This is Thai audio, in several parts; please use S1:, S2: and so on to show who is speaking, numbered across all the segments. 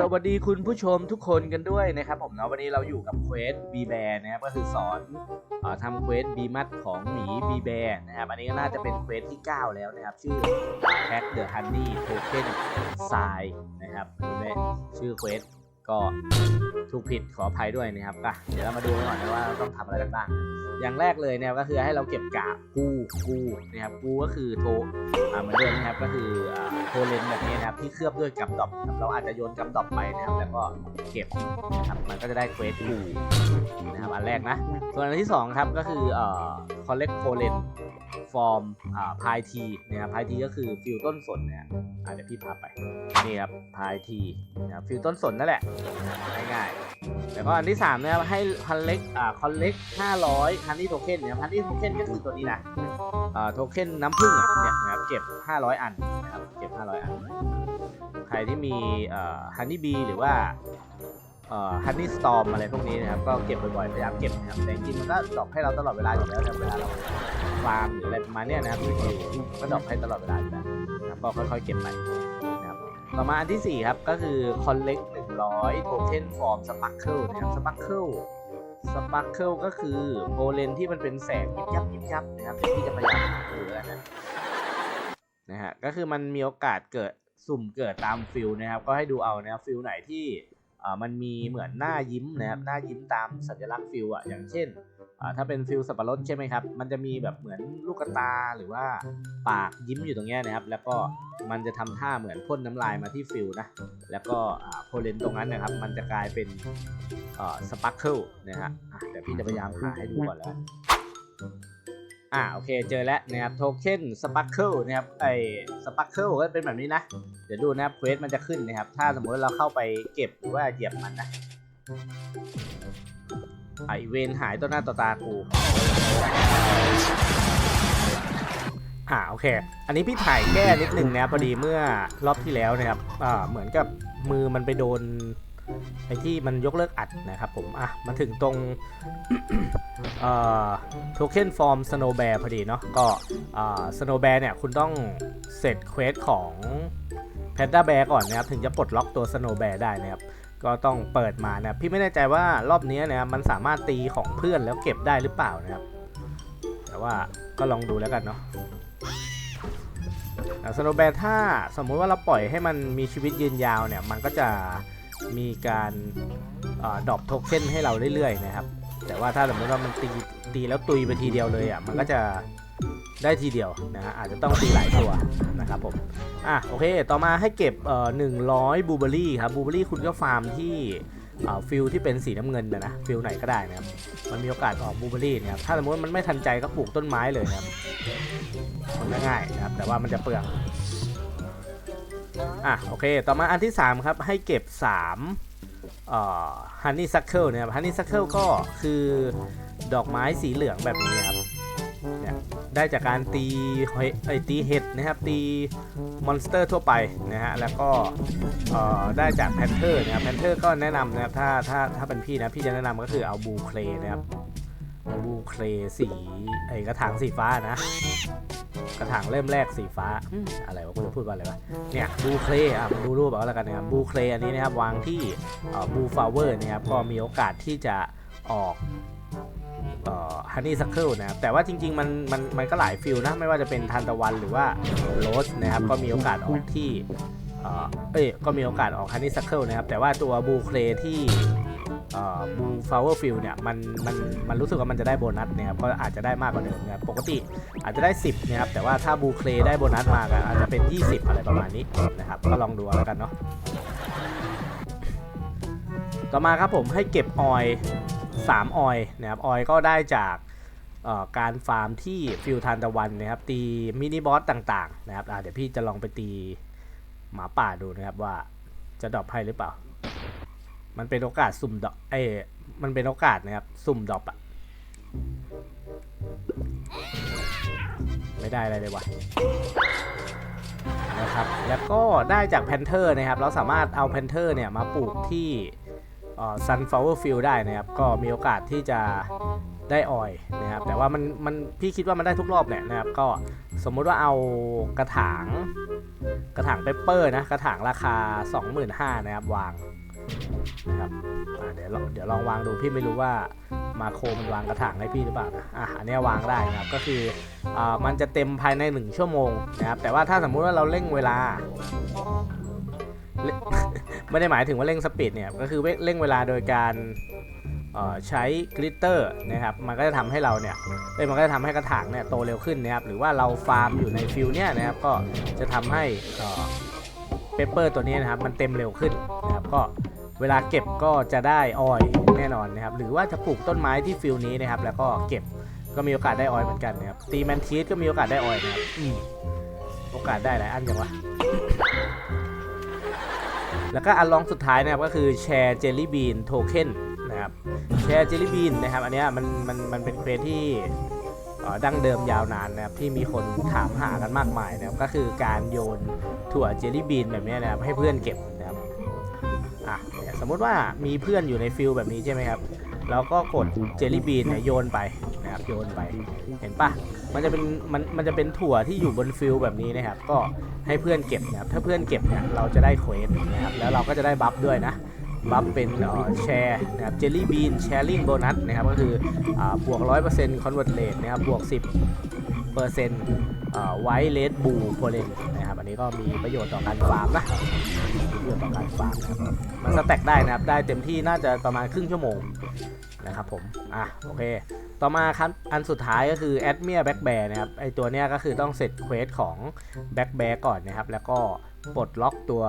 S1: สวัสดีคุณผู้ชมทุกคนกันด้วยนะครับผมเนาะวันนี้เราอยู่กับเควสบีแบร์นะครับก็คือสอนอทำเควสบีมัดของหมีบีแบร์นะครับอันนี้ก็น่าจะเป็นเควสที่ 9 แล้วนะครับ ชื่อ Hack the Honey Token Sign นะครับนี่เลยชื่อเควสก็ถูกผิดขออภัยด้วยนะครับอะเดี๋ยวเรามาดูกันก่อนนะว่าเราต้องทำอะไรกันบ้างอย่างแรกเลยเนี่ยก็คือให้เราเก็บกากกูกูนะครับกู้ก็คือโทอ่าเหมือนเดิมนะครับก็คือโทเลนแบบนี้นะครับที่เคลือบด้วยกัมดอบเราอาจจะโยนกัมดอบไปนะครับแล้วก็เก็บนะครับมันก็จะได้เควสกู้นะครับอันแรกนะส่วนอันที่สองครับก็คือเอ่อ collect pollen form อ่า pie tea นะครับ pie tea ก็คือฟิลต้นสนเนี่ยอาเดี๋ยวพี่พาไปนี่ครับ pie tea นะครับฟิลต้นสนนั่นแหละง่ายๆแล้วก็อันที่3นะครับให้คอนเล็กอ่าคอนเล็ก500ฮันนี่โทเค็นเนี่ยฮันนี่โทเค็นก็คือตัวนี้นะอ่าโทเค็นน้ำผึ้งอะเนี่ยนะครับเก็บ 500 อันนะครับเก็บ 500 อัน ใครที่มีเอ่อฮันนี่บีหรือว่าเอ่อฮันนี่สตอมอะไรพวกนี้นะครับก็เก็บบ่อยๆพยายามเก็บนะครับแต่จริงมันก็ดรอปให้เราตลอดเวลาอยู่แล้วนะเวลาเราฟาร์มหรืออะไรประมาณเนี้ยนะครับก็ดรอปให้ตลอดเวลาอยู่แล้วนะครับก็ค่อยๆเก็บไปนะครับต่อมาอันที่สี่ครับ ก็คือ collect 100 token form sparkle นะครับ sparkle สปาร์เคิลก็คือโพเลนที่มันเป็นแสงยิบยับยิบยับนะครับที่จะพยายามเออนนะนะฮะก็คือมันมีโอกาสเกิดสุ่มเกิดตามฟิลนะครับ ก็ให้ดูเอานะครับฟิลไหนที่อ่ามันมีเหมือนหน้ายิ้มนะครับหน้ายิ้มตามสัญลักษณ์ฟิลอะอย่างเช่น ถ้าเป็นฟิลสับปะรดใช่ไหมครับ มันจะมีแบบเหมือนลูกตาหรือว่าปากยิ้มอยู่ตรงนี้นะครับ แล้วก็มันจะทำท่าเหมือนพ่นน้ำลายมาที่ฟิลนะ แล้วก็โพเลนตรงนั้นนะครับ มันจะกลายเป็นสปักเคิลนะฮะอะเดี๋ยวพี่จะพยายามหาให้ดูก่อนแล้วอ่าโอเคเจอแล้วนะครับโทเค็นสปักเคิลนะครับไอสปักเคิลก็เป็นแบบนี้นะ เดี๋ยวดูนะครับเควสมันจะขึ้นนะครับ ถ้าสมมติเราเข้าไปเก็บหรือว่าเหยียบมันนะ ไอเวนหายต่อหน้าต่อตากูอ่าโอเค อันนี้พี่ถ่ายแก้นิดนึงนะพอดีเมื่อรอบที่แล้วนะครับอ่าเหมือนกับมือมันไปโดนไอที่มันยกเลิกอัดนะครับผม อะ มาถึงตรงเอ่อโทเค็นฟอร์มสโนว์แบร์พอดีเนาะ ก็อ่าสโนว์แบร์เนี่ย คุณต้องเสร็จเควสของแพนด้าแบร์ก่อนนะครับ ถึงจะปลดล็อกตัวสโนว์แบร์ได้นะครับ ก็ต้องเปิดมานะพี่ไม่แน่ใจว่ารอบนี้นะมันสามารถตีของเพื่อนแล้วเก็บได้หรือเปล่านะครับ แต่ว่าก็ลองดูแล้วกันเนาะสโนแบร์ถ้าสมมุติว่าเราปล่อยให้มันมีชีวิตยืนยาวเนี่ย มันก็จะมีการดรอปโทเค็นให้เราเรื่อยๆนะครับ แต่ว่าถ้าสมมติว่ามันตีตีแล้วตุยไปทีเดียวเลยอะมันก็จะ ได้ทีเดียวนะฮะอาจจะต้องตีหลายตัวนะครับผมอะโอเค ต่อมาให้เก็บเอ่อหนึ่งร้อยบูเบอรี่ครับบูเบอรี่คุณก็ฟาร์มที่ฟิลที่เป็นสีน้ำเงินนะนะฟิลไหนก็ได้นะครับมันมีโอกาสออกบูเบอรี่นะครับถ้าสมมติมันไม่ทันใจก็ปลูกต้นไม้เลยนะครับมันง่ายนะครับแต่ว่ามันจะเปลืองอะโอเค ต่อมาอันที่ 3 ครับให้เก็บ3เอ่อฮันนี่ซัคเคิลนะครับฮันนี่ซัคเคิลก็คือดอกไม้สีเหลืองแบบนี้นะครับ ได้จากการตีห็ดไอตีเห็ดนะครับตีมอนสเตอร์ทั่วไปนะฮะแล้วก็เอ่อได้จากแพนเทอร์นะครับแพนเทอร์ก็แนะนำนะครับถ้าถ้าถ้าเป็นพี่นะพี่จะแนะนำก็คือเอาบูเคลนะครับบูเคลสีไอกระถางสีฟ้านะกระถางเริ่มแรกสีฟ้าอืมอะไรวะกูจะพูดว่าอะไรวะเนี่ยบูเคลอะดูรูปเอาแล้วกันนะครับบูเคลอันนี้นะครับวางที่บูฟลาเวอร์นะครับก็มีโอกาสที่จะออก ฮันนี่ซัคเคิลนะครับแต่ว่าจริง ๆ มันมันมันก็หลายฟิลนะ ไม่ว่าจะเป็นทันตะวันหรือว่าโรสนะครับ ก็มีโอกาสออกที่เอ้ยก็มีโอกาสออกฮันนี่ซัคเคิลนะครับ แต่ว่าตัวบูเคลที่บูฟลาเวอร์ฟิลเนี่ยมันมันมันรู้สึกว่ามันจะได้โบนัสนะครับก็อาจจะได้มากกว่าเดิมนะครับปกติอาจจะได้ 10นะครับแต่ว่าถ้าบูเคลได้โบนัสมาก็อาจจะเป็น 20 อะไรประมาณนี้นะครับก็ลองดูแล้วกันเนาะต่อมาครับผมให้เก็บออย 3ออยนะครับออยก็ได้จากการฟาร์มที่ฟิลทานตะวันนะครับ ตีมินิบอสต่างๆ นะครับเดี๋ยวพี่จะลองไปตีหมาป่าดูนะครับว่าจะดรอปให้หรือเปล่า มันเป็นโอกาสสุ่มดรอปเอ้มันเป็นโอกาสนะครับ สุ่มดรอปอะไม่ได้อะไรเลยวะนะครับ แล้วก็ได้จากแพนเทอร์นะครับ เราสามารถเอาแพนเทอร์เนี่ยมาปลูกที่ ซันฟลาวเวอร์ฟิลได้นะครับ ก็มีโอกาสที่จะได้ออยนะครับ แต่ว่ามันมันพี่คิดว่ามันได้ทุกรอบแหละนะครับ ก็สมมุติว่าเอากระถางกระถางเปเปอร์นะ กระถางราคา 25,000นะครับวางนะครับเดี๋ยวเดี๋ยวลองวางดูพี่ไม่รู้ว่ามาโคมันวางกระถางให้พี่หรือเปล่านะอะอันนี้วางได้นะครับก็คืออมันจะเต็มภายใน 1 ชั่วโมงนะครับแต่ว่าถ้าสมมุติว่าเราเร่งเวลา ไม่ได้หมายถึงว่าเร่งสปีดเนี่ย ก็คือเร่งเวลาโดยการใช้กลิตเตอร์นะครับ มันก็จะทำให้เราเนี่ยเอ้ยมันก็จะทำให้กระถางเนี่ยโตเร็วขึ้นนะครับ หรือว่าเราฟาร์มอยู่ในฟิลเนี่ยนะครับ ก็จะทำให้เปเปอร์ตัวนี้นะครับ มันเต็มเร็วขึ้นนะครับ ก็เวลาเก็บก็จะได้ออยแน่นอนนะครับ หรือว่าจะปลูกต้นไม้ที่ฟิลนี้นะครับ แล้วก็เก็บก็มีโอกาสได้ออยเหมือนกันนะครับ ตีแมนทีสก็มีโอกาสได้ออยนะครับ อืม โอกาสได้หลายอันจังวะ แล้วก็อันลองสุดท้ายนะครับก็คือแชร์เจลลี่บีนโทเค็นนะครับแชร์เจลลี่บีนนะครับอันนี้มันมันมันเป็นเควสที่ดั้งเดิมยาวนานนะครับที่มีคนถามหากันมากมายนะครับก็คือการโยนถั่วเจลลี่บีนแบบนี้นะครับให้เพื่อนเก็บนะครับอะสมมติว่ามีเพื่อนอยู่ในฟิลแบบนี้ใช่ไหมครับเราก็กดเจลลี่บีนเนี่ยโยนไปนะครับโยนไปเห็นปะ มันจะเป็นมันมันจะเป็นถั่วที่อยู่บนฟิลแบบนี้นะครับ ก็ให้เพื่อนเก็บนะครับ ถ้าเพื่อนเก็บเนี่ยเราจะได้เควสนะครับ แล้วเราก็จะได้บัฟด้วยนะ บัฟเป็นแชร์นะครับ เจลลี่บีน แชร์ลิงโบนัสนะครับ ก็คืออาบวก 100% convert rate นะครับ บวก 10เปอร์เซ็นต์ไวท์เลดบูโพเลนนะครับ อันนี้ก็มีประโยชน์ต่อการฟาร์มนะมีประโยชน์ต่อการฟาร์มนะครับมันสแต็กได้นะครับ ได้เต็มที่น่าจะประมาณครึ่งชั่วโมง นะครับผมอะโอเค ต่อมาครับอันสุดท้ายก็คือแอดเมียแบ็กแบร์นะครับไอตัวเนี้ยก็คือต้องเสร็จเควสของแบ็กแบร์ก่อนนะครับ แล้วก็ปลดล็อกตัว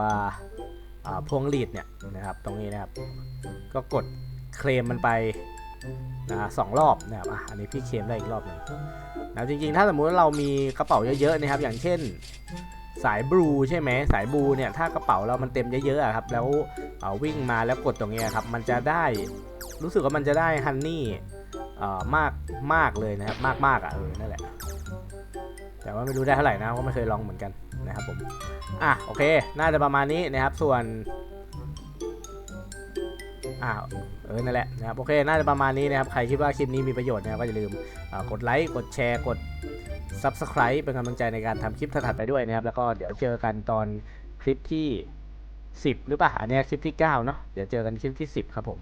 S1: พวงลีดเนี่ยนะครับตรงนี้นะครับ ก็กดเคลมมันไปนะสองรอบนะครับอะอันนี้พี่เคลมได้อีกรอบหนึ่งนะจริงๆ ถ้าสมมุติเรามีกระเป๋าเยอะๆนะครับ อย่างเช่นสายบลูใช่ไหมสายบลูเนี่ยถ้ากระเป๋าเรามันเต็มเยอะๆครับแล้วเอ่อวิ่งมาแล้วกดตรงเนี้ยครับมันจะได้ รู้สึกว่ามันจะได้ฮันนี่มากมากเลยนะครับมากมากอะเออนั่นแหละ แต่ว่าไม่รู้ได้เท่าไหร่นะเพราะไม่เคยลองเหมือนกันนะครับผมอะโอเค น่าจะประมาณนี้นะครับส่วนอ่าเออนั่นแหละนะครับโอเคน่าจะประมาณนี้นะครับใครคิดว่าคลิปนี้มีประโยชน์นะครับก็อย่าลืมกดไลค์กดแชร์กด Subscribe เป็นกำลังใจในการทำคลิปถัดไปด้วยนะครับ แล้วก็เดี๋ยวเจอกันตอนคลิปที่ 10 หรือเปล่าอันเนี้ยคลิปที่ 9 เนาะเดี๋ยวเจอกันคลิปที่ 10 ครับผม